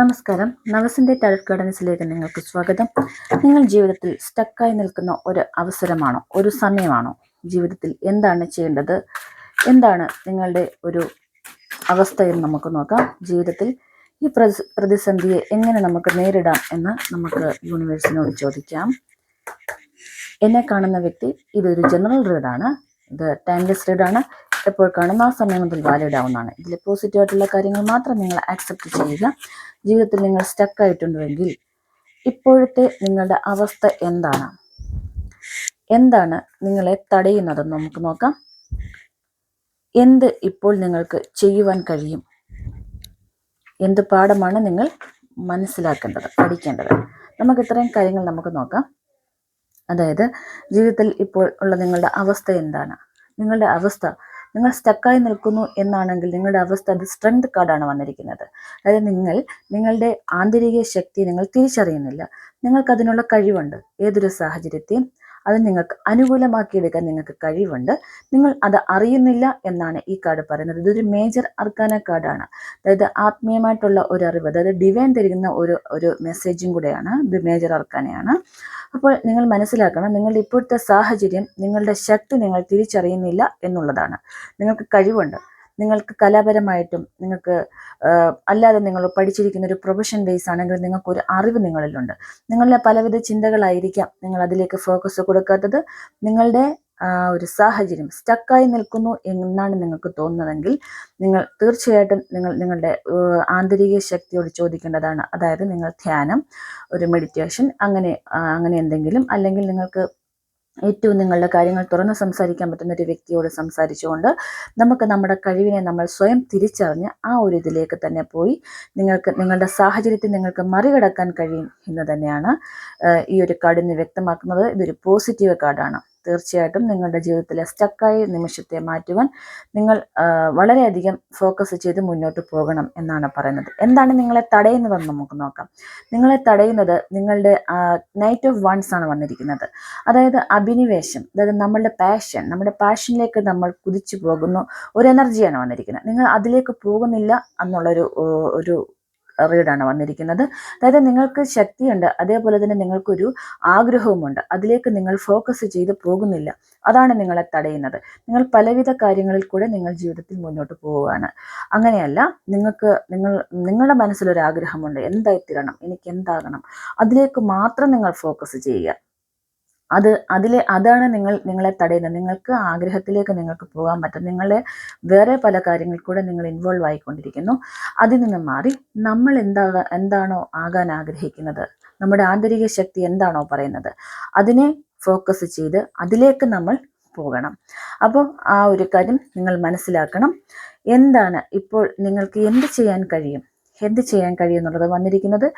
നമസ്കാരം. നവസിന്റെ ടാലറ്റ് ഗാർഡൻസിലേക്ക് നിങ്ങൾക്ക് സ്വാഗതം. നിങ്ങൾ ജീവിതത്തിൽ സ്റ്റക്കായി നിൽക്കുന്ന ഒരു അവസരമാണോ? ഒരു സമയമാണോ? ജീവിതത്തിൽ എന്താണ് ചെയ്യേണ്ടത്? എന്താണ് നിങ്ങളുടെ ഒരു അവസ്ഥയിൽ നമുക്ക് നോക്കാം. ജീവിതത്തിൽ ഈ പ്രതിസന്ധിയെ എങ്ങനെ നമുക്ക് നേരിടാം എന്ന് നമുക്ക് യൂണിവേഴ്സിനോട് ചോദിക്കാം. എന്നെ കാണുന്ന വ്യക്തി ഇതൊരു ജനറൽ റീഡാണ് ഇത് ടൈംലെസ് റീഡാണ് എപ്പോൾ കാണുന്ന ആ സമയം മുതൽ വാലിഡ് ആവുന്നതാണ്. ഇതിൽ പോസിറ്റീവ് ആയിട്ടുള്ള കാര്യങ്ങൾ മാത്രം നിങ്ങൾ ആക്സെപ്റ്റ് ചെയ്യുക. ജീവിതത്തിൽ നിങ്ങൾ സ്റ്റക്ക് ആയിട്ടുണ്ടെങ്കിൽ ഇപ്പോഴത്തെ നിങ്ങളുടെ അവസ്ഥ എന്താണ്? എന്താണ് നിങ്ങളെ തടയുന്നതെന്ന് നമുക്ക് നോക്കാം. എന്ത് ഇപ്പോൾ നിങ്ങൾക്ക് ചെയ്യുവാൻ കഴിയും? എന്ത് പാഠമാണ് നിങ്ങൾ മനസ്സിലാക്കേണ്ടത് പഠിക്കേണ്ടത്? നമുക്ക് ഇത്രയും കാര്യങ്ങൾ നമുക്ക് നോക്കാം. അതായത് ജീവിതത്തിൽ ഇപ്പോൾ ഉള്ള നിങ്ങളുടെ അവസ്ഥ എന്താണ്? നിങ്ങളുടെ അവസ്ഥ നിങ്ങൾ സ്റ്റക്കായി നിൽക്കുന്നു എന്നാണെങ്കിൽ നിങ്ങളുടെ അവസ്ഥ അത് സ്ട്രെങ്ത് കാർഡാണ് വന്നിരിക്കുന്നത്. അതായത് നിങ്ങൾ നിങ്ങളുടെ ആന്തരിക ശക്തി നിങ്ങൾ തിരിച്ചറിയുന്നില്ല. നിങ്ങൾക്ക് അതിനുള്ള കഴിവുണ്ട്. ഏതൊരു സാഹചര്യത്തെയും അത് നിങ്ങൾക്ക് അനുകൂലമാക്കിയെടുക്കാൻ നിങ്ങൾക്ക് കഴിവുണ്ട്. നിങ്ങൾ അത് അറിയുന്നില്ല എന്നാണ് ഈ കാർഡ് പറയുന്നത്. ഇതൊരു മേജർ അർക്കാന കാർഡാണ്. അതായത് ആത്മീയമായിട്ടുള്ള ഒരു അറിവ് അതായത് ഡിവൈൻ തരുന്ന ഒരു ഒരു മെസ്സേജും കൂടെയാണ്. ഇത് മേജർ അർക്കാനയാണ്. അപ്പോൾ നിങ്ങൾ മനസ്സിലാക്കണം നിങ്ങളുടെ ഇപ്പോഴത്തെ സാഹചര്യം നിങ്ങളുടെ ശക്തി നിങ്ങൾ തിരിച്ചറിയുന്നില്ല എന്നുള്ളതാണ്. നിങ്ങൾക്ക് കഴിവുണ്ട്. നിങ്ങൾക്ക് കലാപരമായിട്ടും നിങ്ങൾക്ക് അല്ലാതെ നിങ്ങൾ പഠിച്ചിരിക്കുന്ന ഒരു പ്രൊഫഷൻ ബേസ് ആണെങ്കിൽ നിങ്ങൾക്ക് ഒരു അറിവ് നിങ്ങളിലുണ്ട്. നിങ്ങളുടെ പലവിധ ചിന്തകളായിരിക്കാം നിങ്ങൾ അതിലേക്ക് ഫോക്കസ് കൊടുക്കാത്തത്. നിങ്ങളുടെ ആ ഒരു സാഹചര്യം സ്റ്റക്കായി നിൽക്കുന്നു എന്നാണ് നിങ്ങൾക്ക് തോന്നുന്നതെങ്കിൽ നിങ്ങൾ തീർച്ചയായിട്ടും നിങ്ങൾ നിങ്ങളുടെ ആന്തരിക ശക്തിയോട് ചോദിക്കേണ്ടതാണ്. അതായത് നിങ്ങൾ ധ്യാനം ഒരു മെഡിറ്റേഷൻ അങ്ങനെ അങ്ങനെ എന്തെങ്കിലും അല്ലെങ്കിൽ നിങ്ങൾക്ക് ഏറ്റവും നിങ്ങളുടെ കാര്യങ്ങൾ തുറന്ന് സംസാരിക്കാൻ പറ്റുന്ന ഒരു വ്യക്തിയോട് സംസാരിച്ചുകൊണ്ട് നമുക്ക് നമ്മുടെ കഴിവിനെ നമ്മൾ സ്വയം തിരിച്ചറിഞ്ഞ് ആ ഒരു ഇതിലേക്ക് തന്നെ പോയി നിങ്ങൾക്ക് നിങ്ങളുടെ സാഹചര്യത്തെ നിങ്ങൾക്ക് മറികടക്കാൻ കഴിയും എന്ന് തന്നെയാണ് ഈ ഒരു കാർഡിന് വ്യക്തമാക്കുന്നത്. ഇതൊരു പോസിറ്റീവ് കാർഡാണ്. തീർച്ചയായിട്ടും നിങ്ങളുടെ ജീവിതത്തിലെ സ്റ്റക്കായ നിമിഷത്തെ മാറ്റുവാൻ നിങ്ങൾ വളരെയധികം ഫോക്കസ് ചെയ്ത് മുന്നോട്ട് പോകണം എന്നാണ് പറയുന്നത്. എന്താണ് നിങ്ങളെ തടയുന്നതെന്ന് നമുക്ക് നോക്കാം. നിങ്ങളെ തടയുന്നത് നിങ്ങളുടെ നൈറ്റ് ഓഫ് വൺസ് ആണ് വന്നിരിക്കുന്നത്. അതായത് അഭിനിവേശം അതായത് നമ്മളുടെ പാഷൻ നമ്മുടെ പാഷനിലേക്ക് നമ്മൾ കുതിച്ചു പോകുന്നു ഒരു എനർജിയാണ് വന്നിരിക്കുന്നത്. നിങ്ങൾ അതിലേക്ക് പോകുന്നില്ല എന്നുള്ളൊരു ഒരു റീഡാണ് വന്നിരിക്കുന്നത്. അതായത് നിങ്ങൾക്ക് ശക്തിയുണ്ട് അതേപോലെ തന്നെ നിങ്ങൾക്കൊരു ആഗ്രഹവുമുണ്ട്. അതിലേക്ക് നിങ്ങൾ ഫോക്കസ് ചെയ്ത് പോകുന്നില്ല. അതാണ് നിങ്ങളെ തടയുന്നത്. നിങ്ങൾ പലവിധ കാര്യങ്ങളിൽ കൂടെ നിങ്ങൾ ജീവിതത്തിൽ മുന്നോട്ട് പോവുകയാണ്. അങ്ങനെയല്ല നിങ്ങൾക്ക് നിങ്ങൾ നിങ്ങളുടെ മനസ്സിലൊരു ആഗ്രഹമുണ്ട്. എന്തായിത്തീരണം എനിക്ക് എന്താകണം അതിലേക്ക് മാത്രം നിങ്ങൾ ഫോക്കസ് ചെയ്യുക. അത് അതിലെ അതാണ് നിങ്ങൾ നിങ്ങളെ തടയുന്നത്. നിങ്ങൾക്ക് ആഗ്രഹത്തിലേക്ക് നിങ്ങൾക്ക് പോകാൻ പറ്റും നിങ്ങളെ വേറെ പല കാര്യങ്ങളിൽ കൂടെ നിങ്ങൾ ഇൻവോൾവ് ആയിക്കൊണ്ടിരിക്കുന്നു. അതിൽ നിന്ന് മാറി നമ്മൾ എന്താ എന്താണോ ആകാൻ ആഗ്രഹിക്കുന്നത് നമ്മുടെ ആന്തരിക ശക്തി എന്താണോ പറയുന്നത് അതിനെ ഫോക്കസ് ചെയ്ത് അതിലേക്ക് നമ്മൾ പോകണം. അപ്പോൾ ആ ഒരു കാര്യം നിങ്ങൾ മനസ്സിലാക്കണം. എന്താണ് ഇപ്പോൾ നിങ്ങൾക്ക് എന്ത് ചെയ്യാൻ കഴിയും? എന്ത് ചെയ്യാൻ കഴിയും എന്നുള്ളത് വന്നിരിക്കുന്നത്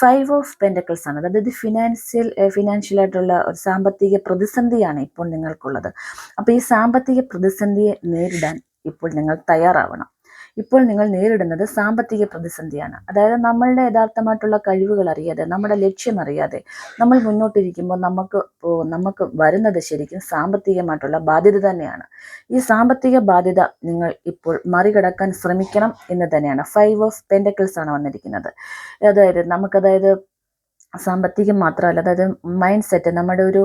ഫൈവ് ഓഫ് പെന്റക്കിൾസ് ആണ്. അതായത് ഫിനാൻഷ്യൽ ഫിനാൻഷ്യൽ ആയിട്ടുള്ള ഒരു സാമ്പത്തിക പ്രതിസന്ധിയാണ് ഇപ്പോൾ നിങ്ങൾക്കുള്ളത്. അപ്പോൾ ഈ സാമ്പത്തിക പ്രതിസന്ധിയെ നേരിടാൻ ഇപ്പോൾ നിങ്ങൾ തയ്യാറാവണം. ഇപ്പോൾ നിങ്ങൾ നേരിടുന്നത് സാമ്പത്തിക പ്രതിസന്ധിയാണ്. അതായത് നമ്മളുടെ യഥാർത്ഥമായിട്ടുള്ള കഴിവുകൾ അറിയാതെ നമ്മുടെ ലക്ഷ്യം അറിയാതെ നമ്മൾ മുന്നോട്ടിരിക്കുമ്പോൾ നമുക്ക് നമുക്ക് വരുന്നത് ശരിക്കും സാമ്പത്തികമായിട്ടുള്ള ബാധ്യത തന്നെയാണ്. ഈ സാമ്പത്തിക ബാധ്യത നിങ്ങൾ ഇപ്പോൾ മറികടക്കാൻ ശ്രമിക്കണം എന്ന് തന്നെയാണ്. ഫൈവ് ഓഫ് പെൻഡക്കിൾസ് ആണ് വന്നിരിക്കുന്നത്. അതായത് നമുക്കതായത് സാമ്പത്തികം മാത്രമല്ല അതായത് മൈൻഡ് സെറ്റ് നമ്മുടെ ഒരു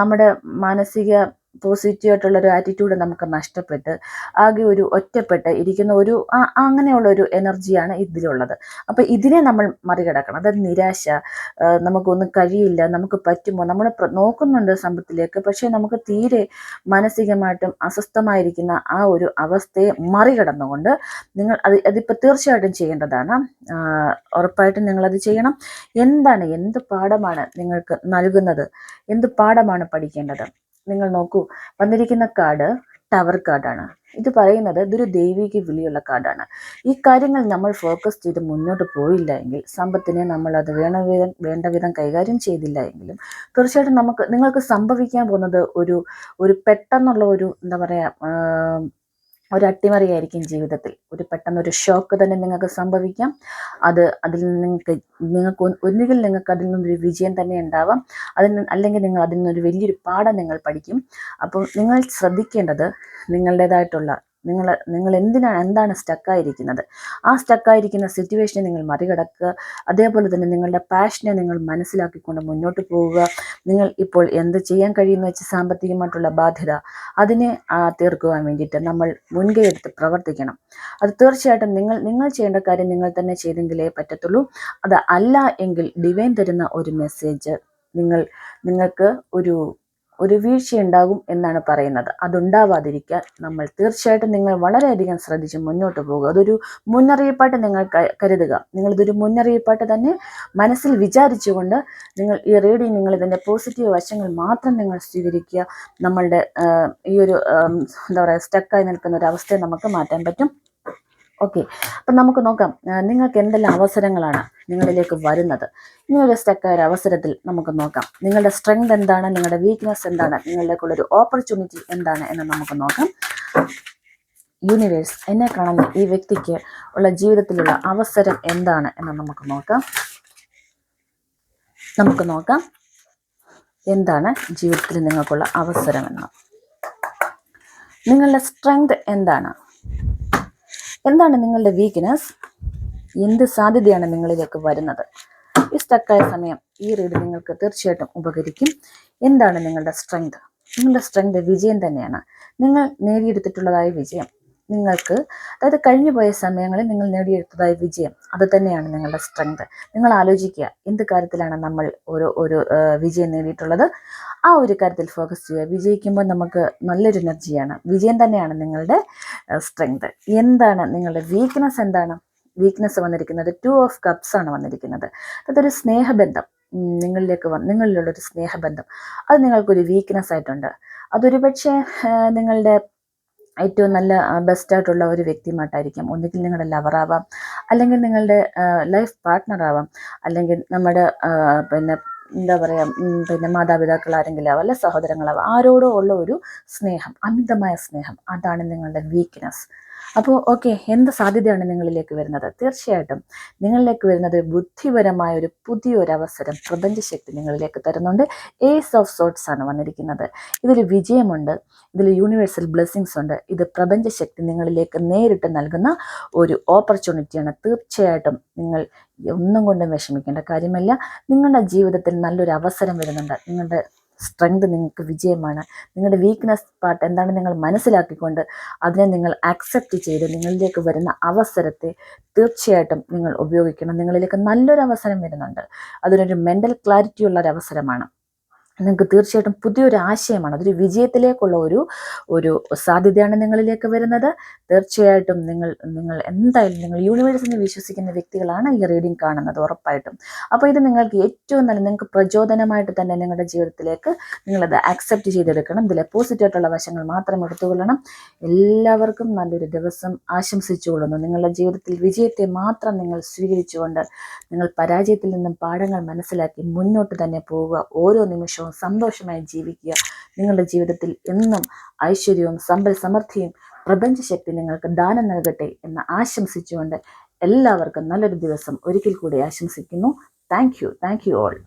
നമ്മുടെ മാനസിക പോസിറ്റീവ് ആയിട്ടുള്ള ഒരു ആറ്റിറ്റ്യൂഡ് നമുക്ക് നഷ്ടപ്പെട്ട് ആകെ ഒരു ഒറ്റപ്പെട്ട് ഇരിക്കുന്ന ഒരു അങ്ങനെയുള്ള ഒരു എനർജിയാണ് ഇതിലുള്ളത്. അപ്പോൾ ഇതിനെ നമ്മൾ മറികടക്കണം. അതായത് നിരാശ നമുക്കൊന്നും കഴിയില്ല നമുക്ക് പറ്റുമോ? നമ്മൾ നോക്കുന്നുണ്ട് സമ്പത്തിലേക്ക് പക്ഷേ നമുക്ക് തീരെ മാനസികമായിട്ടും അസ്വസ്ഥമായിരിക്കുന്ന ആ ഒരു അവസ്ഥയെ മറികടന്നുകൊണ്ട് നിങ്ങൾ അത് അതിപ്പോൾ തീർച്ചയായിട്ടും ചെയ്യേണ്ടതാണ്. ഉറപ്പായിട്ടും നിങ്ങളത് ചെയ്യണം. എന്താണ് എന്ത് പാഠമാണ് നിങ്ങൾക്ക് നൽകുന്നത്? എന്ത് പാഠമാണ് പഠിക്കേണ്ടത്? നിങ്ങൾ നോക്കൂ. വന്നിരിക്കുന്ന കാർഡ് ടവർ കാർഡാണ് ഇത് പറയുന്നത് ഇതൊരു ദൈവിക വിളിയുള്ള കാർഡാണ് ഈ കാര്യങ്ങൾ നമ്മൾ ഫോക്കസ് ചെയ്ത് മുന്നോട്ട് പോയില്ല എങ്കിൽ സമ്പത്തിനെ നമ്മൾ അത് വേണ വിധം വേണ്ട വിധം കൈകാര്യം ചെയ്തില്ല എങ്കിലും തീർച്ചയായിട്ടും നമുക്ക് നിങ്ങൾക്ക് സംഭവിക്കാൻ പോകുന്നത് ഒരു ഒരു പെട്ടെന്നുള്ള ഒരു എന്താ പറയുക ഒരു അട്ടിമറിയായിരിക്കും ജീവിതത്തിൽ. ഒരു പെട്ടെന്നൊരു ഷോക്ക് തന്നെ നിങ്ങൾക്ക് സംഭവിക്കാം. അത് അതിൽ നിന്ന് നിങ്ങൾക്ക് നിങ്ങൾക്ക് ഒന്നുകിൽ നിങ്ങൾക്ക് അതിൽ നിന്നൊരു വിജയം തന്നെ ഉണ്ടാവാം. അതിൽ നിന്ന് അല്ലെങ്കിൽ നിങ്ങൾ അതിൽ നിന്നൊരു വലിയൊരു പാഠം നിങ്ങൾ പഠിക്കും. അപ്പോൾ നിങ്ങൾ ശ്രദ്ധിക്കേണ്ടത് നിങ്ങളുടേതായിട്ടുള്ള നിങ്ങൾ നിങ്ങൾ എന്തിനാണ് എന്താണ് സ്റ്റക്കായിരിക്കുന്നത് ആ സ്റ്റക്കായിരിക്കുന്ന സിറ്റുവേഷനെ നിങ്ങൾ മറികടക്കുക. അതേപോലെ തന്നെ നിങ്ങളുടെ പാഷനെ നിങ്ങൾ മനസ്സിലാക്കിക്കൊണ്ട് മുന്നോട്ട് പോവുക. നിങ്ങൾ ഇപ്പോൾ എന്ത് ചെയ്യാൻ കഴിയുന്ന വെച്ച് സാമ്പത്തികമായിട്ടുള്ള ബാധ്യത അതിനെ തീർക്കുവാൻ വേണ്ടിയിട്ട് നമ്മൾ മുൻകൈ പ്രവർത്തിക്കണം. അത് തീർച്ചയായിട്ടും നിങ്ങൾ നിങ്ങൾ ചെയ്യേണ്ട കാര്യം നിങ്ങൾ തന്നെ ചെയ്തെങ്കിലേ പറ്റത്തുള്ളൂ. അത് അല്ല എങ്കിൽ ഡിവൈൻ തരുന്ന ഒരു മെസ്സേജ് നിങ്ങൾ നിങ്ങൾക്ക് ഒരു ഒരു വീഴ്ചയുണ്ടാകും എന്നാണ് പറയുന്നത്. അതുണ്ടാവാതിരിക്കാൻ നമ്മൾ തീർച്ചയായിട്ടും നിങ്ങൾ വളരെയധികം ശ്രദ്ധിച്ച് മുന്നോട്ട് പോകുക. അതൊരു മുന്നറിയിപ്പായിട്ട് നിങ്ങൾ കരുതുക. നിങ്ങളിതൊരു മുന്നറിയിപ്പായിട്ട് തന്നെ മനസ്സിൽ വിചാരിച്ചുകൊണ്ട് നിങ്ങൾ ഈ റീഡിങ് നിങ്ങൾ ഇതിന്റെ പോസിറ്റീവ് വശങ്ങൾ മാത്രം നിങ്ങൾ സ്വീകരിക്കുക. നമ്മളുടെ ഈ ഒരു എന്താ പറയുക സ്റ്റക്കായി നിൽക്കുന്ന ഒരു അവസ്ഥയെ നമുക്ക് മാറ്റാൻ പറ്റും. ഓക്കെ അപ്പം നമുക്ക് നോക്കാം. നിങ്ങൾക്ക് എന്തെല്ലാം അവസരങ്ങളാണ് നിങ്ങളിലേക്ക് വരുന്നത്? നിങ്ങളുടെ ഒരു സ്റ്റക്കായ ഒരു അവസരത്തിൽ നമുക്ക് നോക്കാം. നിങ്ങളുടെ സ്ട്രെങ്ത് എന്താണ്? നിങ്ങളുടെ വീക്ക്നെസ് എന്താണ്? നിങ്ങളിലേക്കുള്ളൊരു ഓപ്പർച്യൂണിറ്റി എന്താണ് എന്ന് നമുക്ക് നോക്കാം. യൂണിവേഴ്സ് എന്നെ കാണുന്ന ഈ വ്യക്തിക്ക് ഉള്ള ജീവിതത്തിലുള്ള അവസരം എന്താണ് എന്ന് നമുക്ക് നോക്കാം. നമുക്ക് നോക്കാം. എന്താണ് ജീവിതത്തിൽ നിങ്ങൾക്കുള്ള അവസരമെന്ന് നിങ്ങളുടെ സ്ട്രെങ്ത് എന്താണ്? എന്താണ് നിങ്ങളുടെ വീക്ക്നെസ് എന്ത് സാധ്യതയാണ് നിങ്ങളിലേക്ക് വരുന്നത്? ഈ സ്റ്റക്കായ സമയം ഈ റീഡ് നിങ്ങൾക്ക് തീർച്ചയായിട്ടും ഉപകരിക്കും. എന്താണ് നിങ്ങളുടെ സ്ട്രെങ്ത് നിങ്ങളുടെ സ്ട്രെങ്ത് വിജയം തന്നെയാണ്. നിങ്ങൾ നേടിയെടുത്തിട്ടുള്ളതായ വിജയം. നിങ്ങൾക്ക് അതായത് കഴിഞ്ഞു പോയ സമയങ്ങളിൽ നിങ്ങൾ നേടിയെടുത്തതായ വിജയം അത് തന്നെയാണ് നിങ്ങളുടെ സ്ട്രെങ്ത് നിങ്ങൾ ആലോചിക്കുക എന്ത് കാര്യത്തിലാണ് നമ്മൾ ഒരു ഒരു വിജയം നേടിയിട്ടുള്ളത്? ആ ഒരു കാര്യത്തിൽ ഫോക്കസ് ചെയ്യുക. വിജയിക്കുമ്പോൾ നമുക്ക് നല്ലൊരു എനർജിയാണ് വിജയം തന്നെയാണ് നിങ്ങളുടെ സ്ട്രെങ്ത് എന്താണ് നിങ്ങളുടെ വീക്ക്നെസ് എന്താണ്? വീക്ക്നെസ് വന്നിരിക്കുന്നത് ടു ഓഫ് കപ്സ് ആണ് വന്നിരിക്കുന്നത്. അതൊരു സ്നേഹബന്ധം. നിങ്ങളിലേക്ക് വന്ന് നിങ്ങളിലുള്ളൊരു സ്നേഹബന്ധം. അത് നിങ്ങൾക്കൊരു വീക്ക്നെസ് ആയിട്ടുണ്ട്. അതൊരു പക്ഷേ നിങ്ങളുടെ ഏറ്റവും നല്ല ബെസ്റ്റ് ആയിട്ടുള്ള ഒരു വ്യക്തിയുമായിട്ടായിരിക്കും ഒന്നുകിൽ നിങ്ങളുടെ ലവറാവാം അല്ലെങ്കിൽ നിങ്ങളുടെ ലൈഫ് പാർട്ട്ണറാവാം അല്ലെങ്കിൽ നമ്മുടെ പിന്നെ എന്താ പറയുക പിന്നെ മാതാപിതാക്കൾ ആരെങ്കിലും ആവാം അല്ലെ സഹോദരങ്ങളാവാം ആരോടോ ഉള്ള ഒരു സ്നേഹം അമിതമായ സ്നേഹം അതാണ് നിങ്ങളുടെ വീക്ക്നെസ് അപ്പോൾ ഓക്കെ എന്ത് സാധ്യതയാണ് നിങ്ങളിലേക്ക് വരുന്നത്? തീർച്ചയായിട്ടും നിങ്ങളിലേക്ക് വരുന്നത് ബുദ്ധിപരമായ ഒരു പുതിയൊരു അവസരം പ്രപഞ്ചശക്തി നിങ്ങളിലേക്ക് തരുന്നുണ്ട്. ഏസ് ഓഫ് സോട്ട്സ് ആണ് വന്നിരിക്കുന്നത്. ഇതിൽ വിജയമുണ്ട്. ഇതിൽ യൂണിവേഴ്സൽ ബ്ലെസ്സിങ്സ് ഉണ്ട്. ഇത് പ്രപഞ്ചശക്തി നിങ്ങളിലേക്ക് നേരിട്ട് നൽകുന്ന ഒരു ഓപ്പർച്യൂണിറ്റിയാണ് തീർച്ചയായിട്ടും നിങ്ങൾ ഒന്നും കൊണ്ടും വിഷമിക്കേണ്ട കാര്യമല്ല. നിങ്ങളുടെ ജീവിതത്തിൽ നല്ലൊരു അവസരം വരുന്നുണ്ട്. നിങ്ങളുടെ സ്ട്രെങ്ത് നിങ്ങൾക്ക് വിജയമാണ്. നിങ്ങളുടെ വീക്ക്നെസ് പാർട്ട് എന്താണ് നിങ്ങൾ മനസ്സിലാക്കിക്കൊണ്ട് അതിനെ നിങ്ങൾ അക്സെപ്റ്റ് ചെയ്ത് നിങ്ങളിലേക്ക് വരുന്ന അവസരത്തെ തീർച്ചയായിട്ടും നിങ്ങൾ ഉപയോഗിക്കണം. നിങ്ങളിലേക്ക് നല്ലൊരു അവസരം വരുന്നുണ്ട്. അതിനൊരു മെന്റൽ ക്ലാരിറ്റി ഉള്ള ഒരു അവസരമാണ്. നിങ്ങൾക്ക് തീർച്ചയായിട്ടും പുതിയൊരു ആശയമാണ്. അതൊരു വിജയത്തിലേക്കുള്ള ഒരു ഒരു സാധ്യതയാണ് നിങ്ങളിലേക്ക് വരുന്നത്. തീർച്ചയായിട്ടും നിങ്ങൾ നിങ്ങൾ എന്തായാലും നിങ്ങൾ യൂണിവേഴ്സിനെ വിശ്വസിക്കുന്ന വ്യക്തികളാണ് ഈ റീഡിംഗ് കാണുന്നത് ഉറപ്പായിട്ടും. അപ്പോൾ ഇത് നിങ്ങൾക്ക് ഏറ്റവും നല്ല നിങ്ങൾക്ക് പ്രചോദനമായിട്ട് തന്നെ നിങ്ങളുടെ ജീവിതത്തിലേക്ക് നിങ്ങളത് അക്സെപ്റ്റ് ചെയ്തെടുക്കണം. ഇതിലെ പോസിറ്റീവായിട്ടുള്ള വശങ്ങൾ മാത്രം എടുത്തുകൊള്ളണം. എല്ലാവർക്കും നല്ലൊരു ദിവസം ആശംസിച്ചുകൊള്ളുന്നു നിങ്ങളുടെ ജീവിതത്തിൽ വിജയത്തെ മാത്രം നിങ്ങൾ സ്വീകരിച്ചുകൊണ്ട് നിങ്ങൾ പരാജയത്തിൽ നിന്നും പാഠങ്ങൾ മനസ്സിലാക്കി മുന്നോട്ട് തന്നെ പോവുക. ഓരോ നിമിഷവും സന്തോഷമായി ജീവിക്കുക. നിങ്ങളുടെ ജീവിതത്തിൽ എന്നും ഐശ്വര്യവും സമ്പൽ സമൃദ്ധിയും പ്രപഞ്ചശക്തി നിങ്ങൾക്ക് ദാനം നൽകട്ടെ എന്ന് ആശംസിച്ചുകൊണ്ട് എല്ലാവർക്കും നല്ലൊരു ദിവസം. ഒരിക്കൽ കൂടി ആശംസിക്കുന്നു. Thank you. Thank you all.